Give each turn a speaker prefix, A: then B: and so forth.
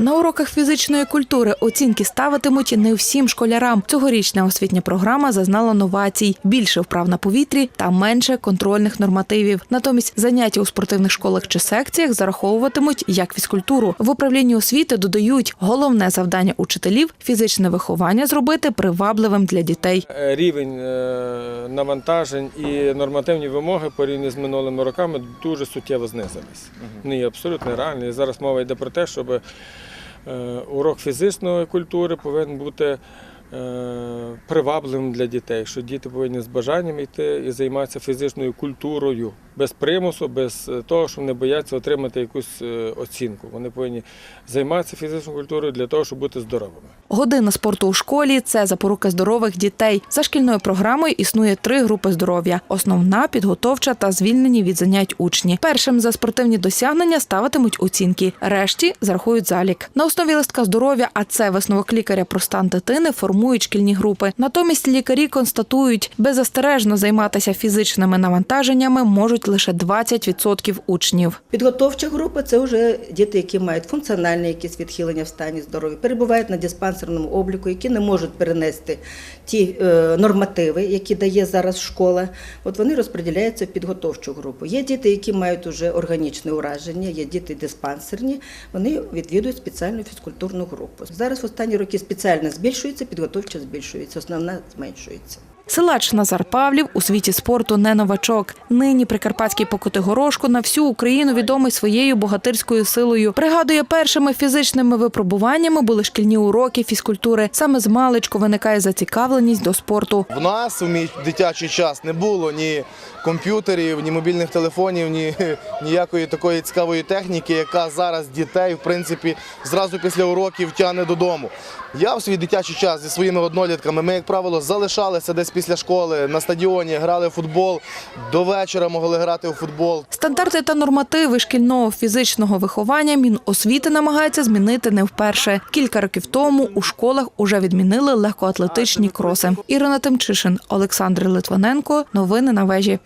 A: На уроках фізичної культури оцінки ставитимуть не всім школярам. Цьогорічна освітня програма зазнала новацій: більше вправ на повітрі та менше контрольних нормативів. Натомість заняття у спортивних школах чи секціях зараховуватимуть як фізкультуру. В управлінні освіти додають головне завдання учителів фізичне виховання зробити привабливим для дітей.
B: Е, Рівень е, навантажень і нормативні вимоги порівняно з минулими роками дуже суттєво знизились. Вони є абсолютно реальні. Зараз мова йде про те, щоб е, урок фізичної культури повинен бути е, привабливим для дітей, що діти повинні з бажанням йти і займатися фізичною культурою без примусу, без е, того, що вони бояться отримати якусь е, оцінку. Вони повинні займатися фізичною культурою для того, щоб бути здоровими.
A: Година спорту у школі це запорука здорових дітей. За шкільною програмою існує три групи здоров'я: основна, підготовча та звільнені від занять учні. Першим за спортивні досягнення ставитимуть оцінки. Решті зарахують залік. На основі листка здоров'я, а це висновок лікаря про стан дитини, формують шкільні групи. Натомість лікарі констатують, беззастережно займатися фізичними навантаженнями можуть лише 20% учнів.
C: Підготовча група це вже діти, які мають функціональні якісь відхилення в стані здоров'я, перебувають на диспансерному обліку, які не можуть перенести ті е, нормативи, які дає зараз школа. От вони розподіляються в підготовчу групу. Є діти, які мають уже органічне ураження, є діти диспансерні, вони відвідують спеціальну фізкультурну групу. Зараз в останні роки спеціально збільшується, підготовча збільшується, основна зменшується.
A: Силач Назар Павлів у світі спорту не новачок. Нині прикарпатський Покотигорошко на всю Україну відомий своєю богатирською силою. Пригадує, першими фізичними випробуваннями були шкільні уроки фізкультури. Саме з маличку виникає зацікавленість до спорту.
D: В нас у мій дитячий час не було ні комп'ютерів, ні мобільних телефонів, ні ніякої такої цікавої техніки, яка зараз дітей, в принципі, зразу після уроків тягне додому. Я в свій дитячий час зі своїми однолітками, ми, як правило, залишалися десь після школи на стадіоні, грали в футбол, до вечора могли грати у футбол.
A: Стандарти та нормативи шкільного фізичного виховання Міносвіти намагається змінити не вперше. Кілька років тому у школах уже відмінили легкоатлетичні кроси. Ірина Тимчишин, Олександр Литвиненко. Новини на вежі.